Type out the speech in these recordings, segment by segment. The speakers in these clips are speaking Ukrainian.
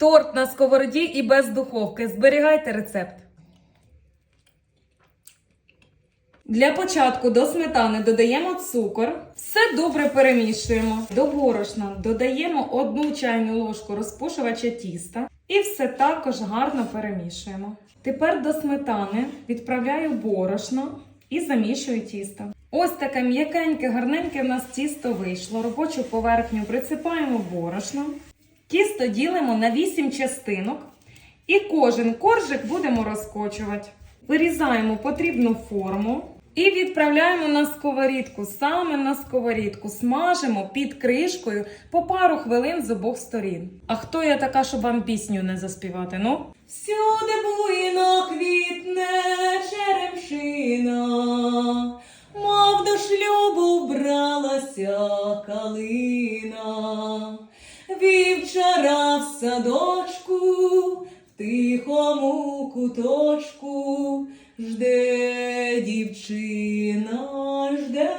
Торт на сковороді і без духовки. Зберігайте рецепт. Для початку до сметани додаємо цукор. Все добре перемішуємо. До борошна додаємо одну чайну ложку розпушувача тіста і все також гарно перемішуємо. Тепер до сметани відправляю борошно і замішую тісто. Ось таке м'якеньке, гарненьке в нас тісто вийшло. Робочу поверхню присипаємо борошном. Тісто ділимо на 8 частинок і кожен коржик будемо розкочувати. Вирізаємо потрібну форму і відправляємо на сковорідку. Саме на сковорідку смажимо під кришкою по пару хвилин з обох сторін. А хто я така, щоб вам пісню не заспівати? Ну? Всюди буйно квітне черемшина, мов до шлюбу бралася калина. Садочку, в тихому куточку, жде дівчина, жде.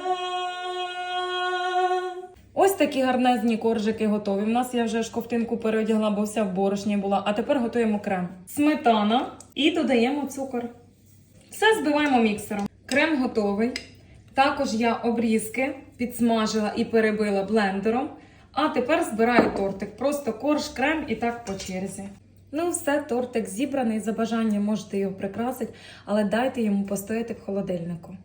Ось такі гарнезні коржики готові. У нас я вже шковтинку переодягла, бо вся в борошні була. А тепер готуємо крем. Сметана і додаємо цукор. Все збиваємо міксером. Крем готовий. Також я обрізки підсмажила і перебила блендером. А тепер збираю тортик. Просто корж, крем і так по черзі. Ну, все, тортик зібраний. За бажанням можете його прикрасити, але дайте йому постояти в холодильнику.